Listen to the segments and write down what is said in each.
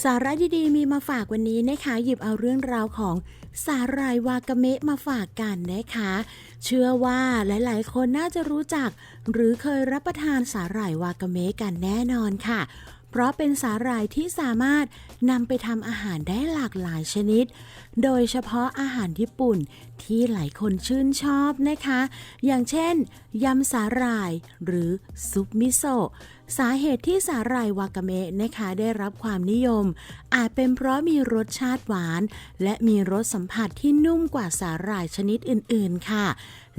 สาระดีๆมีมาฝากวันนี้นะคะ หยิบเอาเรื่องราวของสาหร่ายวากาเมะมาฝากกันนะคะ เชื่อว่าหลายๆ คนน่าจะรู้จัก หรือเคยรับประทานสาหร่ายวากาเมะกันแน่นอนค่ะ เพราะเป็นสาหร่ายที่สามารถนำไปทำอาหารได้หลากหลายชนิด โดยเฉพาะอาหารญี่ปุ่นที่หลายคนชื่นชอบนะคะ อย่างเช่นยำสาหร่ายหรือซุปมิโซะสาเหตุที่สาหร่ายวากาเมะนะคะได้รับความนิยม อาจเป็นเพราะมีรสชาติหวาน และมีรสสัมผัสที่นุ่มกว่าสาหร่ายชนิดอื่น ๆ ค่ะ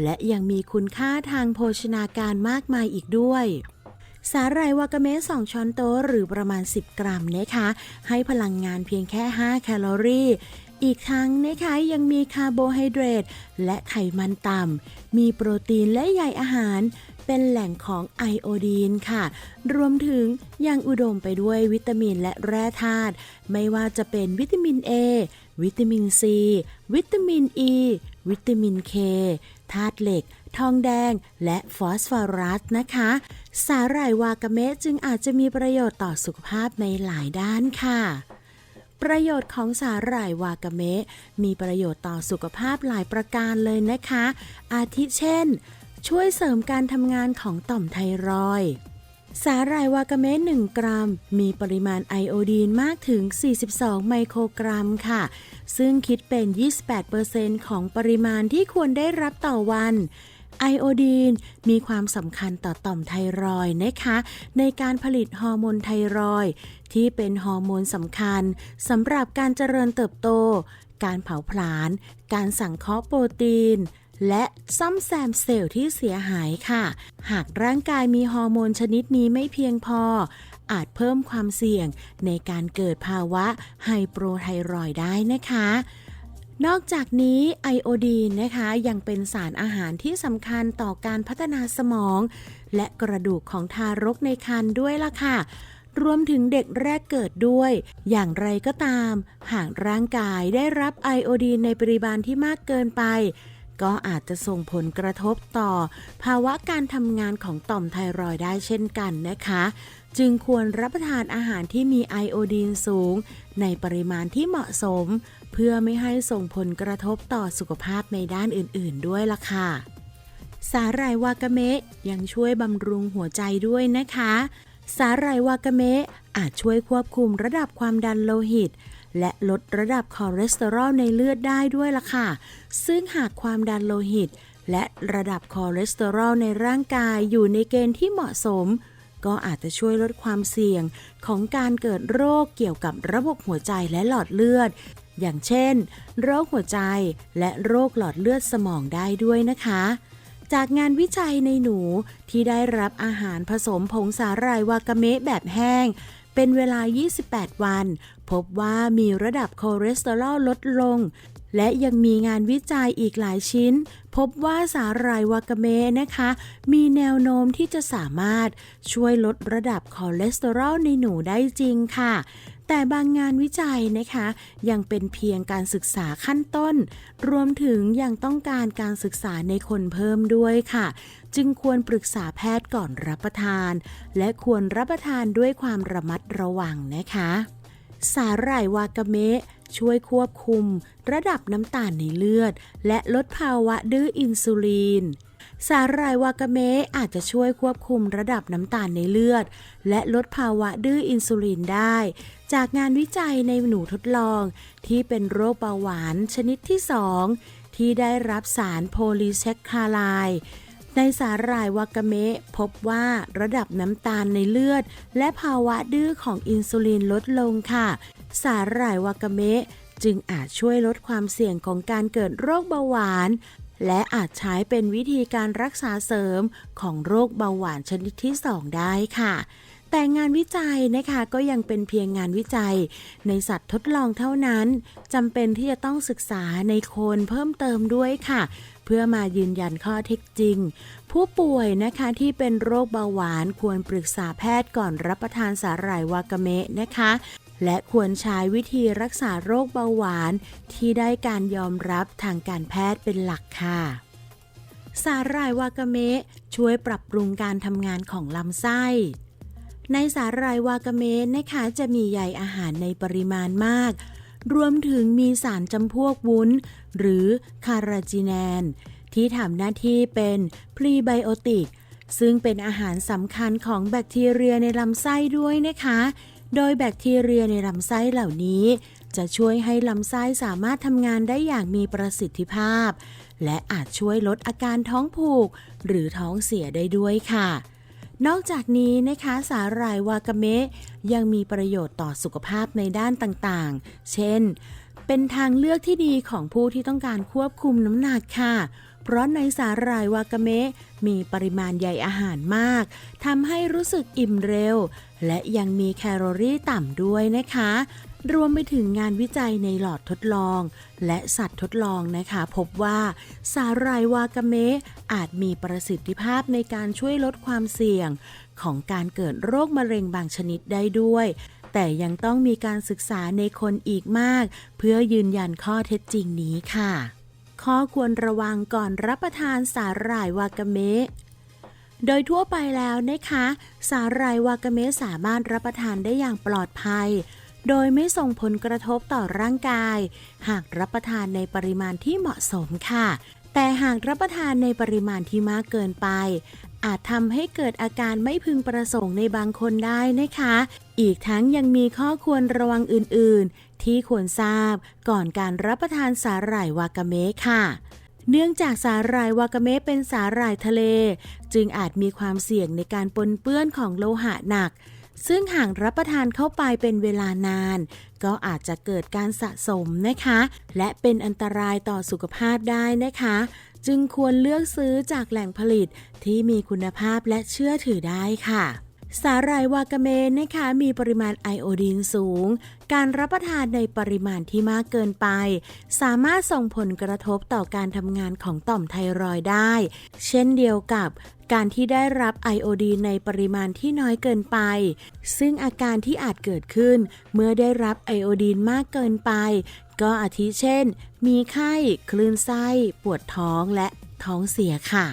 และยังมีคุณค่าทางโภชนาการมากมายอีกด้วย สาหร่ายวากาเมะ2ช้อนโต๊ะหรือประมาณ 10 กรัมนะคะ ให้พลังงานเพียงแค่ 5 แคลอรี่ อีกทั้งนะคะยังมีคาร์โบไฮเดรตและไขมันต่ำ มีโปรตีนและใยอาหารเป็นแหล่งของไอโอดีนค่ะ รวมถึงยังอุดมไปด้วยวิตามินและแร่ธาตุ ไม่ว่าจะเป็นวิตามิน A วิตามิน C วิตามิน E วิตามิน K ธาตุเหล็ก ทองแดง และฟอสฟอรัสนะคะ สาหร่ายวากาเมะจึงอาจจะมีประโยชน์ต่อสุขภาพในหลายด้านค่ะประโยชน์ของสาหร่ายวากาเมะมีประโยชน์ต่อสุขภาพหลายประการเลยนะคะ อาทิเช่น ช่วยเสริมการทำงานของต่อมไทรอยด์ สาหร่ายวากาเมะ1กรัม มีปริมาณไอโอดีนมากถึง 42 ไมโครกรัมค่ะ ซึ่งคิดเป็น 28%ของปริมาณที่ควรได้รับต่อวันไอโอดีนมีความสำคัญต่อต่อมไทรอยนะคะ ในการผลิตฮอร์โมนไทรอยที่เป็นฮอร์โมนสำคัญสำหรับการเจริญเติบโต การเผาผลาญ การสังเคราะห์โปรตีน และซ่อมแซมเซลล์ที่เสียหายค่ะ หากร่างกายมีฮอร์โมนชนิดนี้ไม่เพียงพอ อาจเพิ่มความเสี่ยงในการเกิดภาวะไฮโปรไทรอยได้นะคะนอกจากนี้ไอโอดีนนะคะยังเป็นสารอาหารที่สำคัญต่อการพัฒนาสมอง และกระดูกของทารกในครรภ์ด้วยล่ะค่ะ รวมถึงเด็กแรกเกิดด้วย อย่างไรก็ตาม หากร่างกายได้รับไอโอดีนในปริมาณที่มากเกินไป ก็อาจจะส่งผลกระทบต่อ ภาวะการทำงานของต่อมไทรอยด์ได้เช่นกันนะคะ จึงควรรับประทานอาหารที่มีไอโอดีนสูง ในปริมาณที่เหมาะสม เพื่อไม่ให้ส่งผลกระทบต่อสุขภาพในด้านอื่น ๆ ด้วยล่ะค่ะ สาหร่ายวากาเมะยังช่วยบำรุงหัวใจด้วยนะคะ สาหร่ายวากาเมะอาจช่วยควบคุมระดับความดันโลหิต และลดระดับคอเลสเตอรอลในเลือดได้ด้วยล่ะค่ะ ซึ่งหากความดันโลหิต และระดับคอเลสเตอรอลในร่างกายอยู่ในเกณฑ์ที่เหมาะสม ก็อาจจะช่วยลดความเสี่ยงของการเกิดโรคเกี่ยวกับระบบหัวใจและหลอดเลือด อย่างเช่น โรคหัวใจและโรคหลอดเลือดสมองได้ด้วยนะคะจากงานวิจัยในหนูที่ได้รับอาหารผสมผงสาหร่ายวากาเมะแบบแห้ง เป็นเวลา 28 วัน พบว่ามีระดับคอเลสเตอรอลลดลง และยังมีงานวิจัยอีกหลายชิ้น พบว่าสาหร่ายวากาเมนะคะ มีแนวโน้มที่จะสามารถช่วยลดระดับคอเลสเตอรอลในหนูได้จริงค่ะ แต่บางงานวิจัยนะคะ ยังเป็นเพียงการศึกษาขั้นต้น รวมถึงยังต้องการการศึกษาในคนเพิ่มด้วยค่ะ จึงควรปรึกษาแพทย์ก่อนรับประทาน และควรรับประทานด้วยความระมัดระวังนะคะ สาหร่ายวากาเมะ ช่วยควบคุมระดับน้ำตาลในเลือด และลดภาวะดื้ออินซูลินสาหร่ายวากาเมะอาจจะช่วยควบคุมระดับน้ำตาลในเลือด และลดภาวะดื้ออินซูลินได้ จากงานวิจัยในหนูทดลอง ที่เป็นโรคเบาหวานชนิดที่ 2 ที่ได้รับสารโพลีแซคคาไลในสาหร่ายวากาเมะพบว่าระดับน้ำตาลในเลือด และภาวะดื้อของอินซูลินลดลงค่ะ สาหร่ายวากาเมะจึงอาจช่วยลดความเสี่ยงของการเกิดโรคเบาหวาน และอาจใช้เป็นวิธีการรักษาเสริมของโรคเบาหวานชนิดที่ 2 ได้ค่ะ แต่งานวิจัยนะคะก็ยังเป็นเพียงงานวิจัย ในสัตว์ทดลองเท่านั้นจำเป็นที่จะต้องศึกษาในคนเพิ่มเติมด้วยค่ะเพื่อมายืนยันข้อเท็จจริง ผู้ป่วยนะคะที่เป็นโรคเบาหวานควรปรึกษาแพทย์ก่อนรับประทานสาหร่ายวากาเมะนะคะ และควรใช้วิธีรักษาโรคเบาหวาน ที่ได้การยอมรับทางการแพทย์เป็นหลักค่ะ สาหร่ายวากาเมะช่วยปรับปรุงการทำงานของลำไส้ ในสาหร่ายวากาเมะนะคะจะมีใยอาหารในปริมาณมาก รวมถึงมีสารจำพวกวุ้น หรือคาราจิแนน ที่ทำหน้าที่เป็นพรีไบโอติกซึ่งเป็นอาหารสำคัญของแบคทีเรียในลำไส้ด้วยนะคะ โดยแบคทีเรียในลำไส้เหล่านี้ จะช่วยให้ลำไส้สามารถทำงานได้อย่างมีประสิทธิภาพ และอาจช่วยลดอาการท้องผูก หรือท้องเสียได้ด้วยค่ะ นอกจากนี้นะคะสาหร่ายวากาเมะยังมีประโยชน์ต่อสุขภาพในด้านต่างๆ เช่น เป็นทางเลือกที่ดีของผู้ที่ต้องการควบคุมน้ำหนักค่ะ เพราะในสาหร่ายวากาเมะมีปริมาณใยอาหารมากทำให้รู้สึกอิ่มเร็ว และยังมีแคลอรี่ต่ำด้วยนะคะ รวมไปถึงงานวิจัยในหลอดทดลอง และสัตว์ทดลองนะคะ พบว่าสาหร่ายวากาเมะอาจมีประสิทธิภาพในการช่วยลดความเสี่ยง ของการเกิดโรคมะเร็งบางชนิดได้ด้วยแต่ยังต้องมีการศึกษาในคนอีกมาก เพื่อยืนยันข้อเท็จจริงนี้ค่ะ ข้อควรระวังก่อนรับประทานสาหร่ายวากาเมะ โดยทั่วไปแล้วนะคะ สาหร่ายวากาเมะสามารถรับประทานได้อย่างปลอดภัย โดยไม่ส่งผลกระทบต่อร่างกาย หากรับประทานในปริมาณที่เหมาะสมค่ะแต่หากรับประทานในปริมาณที่มากเกินไป อาจทำให้เกิดอาการไม่พึงประสงค์ในบางคนได้นะคะ อีกทั้งยังมีข้อควรระวังอื่นๆ ที่ควรทราบก่อนการรับประทานสาหร่ายวากาเมะค่ะ เนื่องจากสาหร่ายวากาเมะเป็นสาหร่ายทะเล จึงอาจมีความเสี่ยงในการปนเปื้อนของโลหะหนักซึ่งหากรับประทานเข้าไปเป็นเวลานาน ก็อาจจะเกิดการสะสมนะคะ และเป็นอันตรายต่อสุขภาพได้นะคะ จึงควรเลือกซื้อจากแหล่งผลิตที่มีคุณภาพและเชื่อถือได้ค่ะ สาหร่ายวากาเมะนะคะมีปริมาณไอโอดีนสูง การรับประทานในปริมาณที่มากเกินไป สามารถส่งผลกระทบต่อการทำงานของต่อมไทรอยได้ เช่นเดียวกับการที่ได้รับไอโอดีนในปริมาณที่น้อยเกินไป ซึ่งอาการที่อาจเกิดขึ้น เมื่อได้รับไอโอดีนมากเกินไป ก็อาทิเช่น มีไข้ คลื่นไส้ ปวดท้องและท้องเสียค่ะ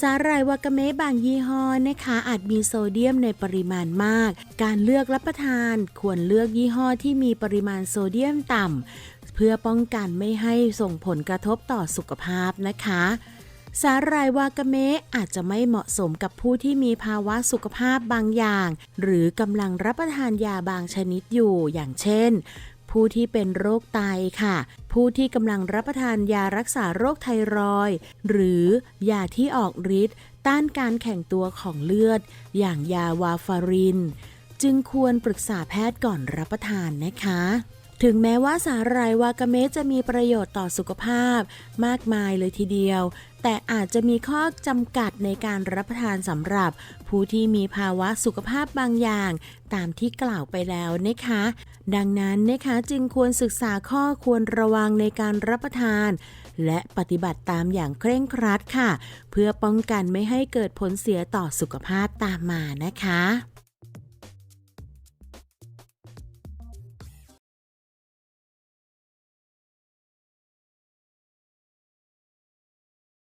สาหร่ายวากาเมะบางยี่ห้อนะคะ อาจมีโซเดียมในปริมาณมาก การเลือกรับประทานควรเลือกยี่ห้อที่มีปริมาณโซเดียมต่ำเพื่อป้องกันไม่ให้ส่งผลกระทบต่อสุขภาพนะคะ สาหร่ายวากาเมะอาจจะไม่เหมาะสมกับผู้ที่มีภาวะสุขภาพบางอย่าง หรือกำลังรับประทานยาบางชนิดอยู่อย่างเช่น ผู้ที่เป็นโรคไตค่ะ ผู้ที่กำลังรับประทานยารักษาโรคไทรอยด์หรือยาที่ออกฤทธิ์ต้านการแข็งตัวของเลือด อย่างยาวาฟาริน จึงควรปรึกษาแพทย์ก่อนรับประทานนะคะถึงแม้ว่าสาหร่ายวากาเมจะมีประโยชน์ต่อสุขภาพ มากมายเลยทีเดียว แต่อาจจะมีข้อจำกัดในการรับประทานสำหรับ ผู้ที่มีภาวะสุขภาพบางอย่าง ตามที่กล่าวไปแล้วนะคะ ดังนั้นนะคะจึงควรศึกษาข้อควรระวังในการรับประทาน และปฏิบัติตามอย่างเคร่งครัดค่ะ เพื่อป้องกันไม่ให้เกิดผลเสียต่อสุขภาพตามมานะคะ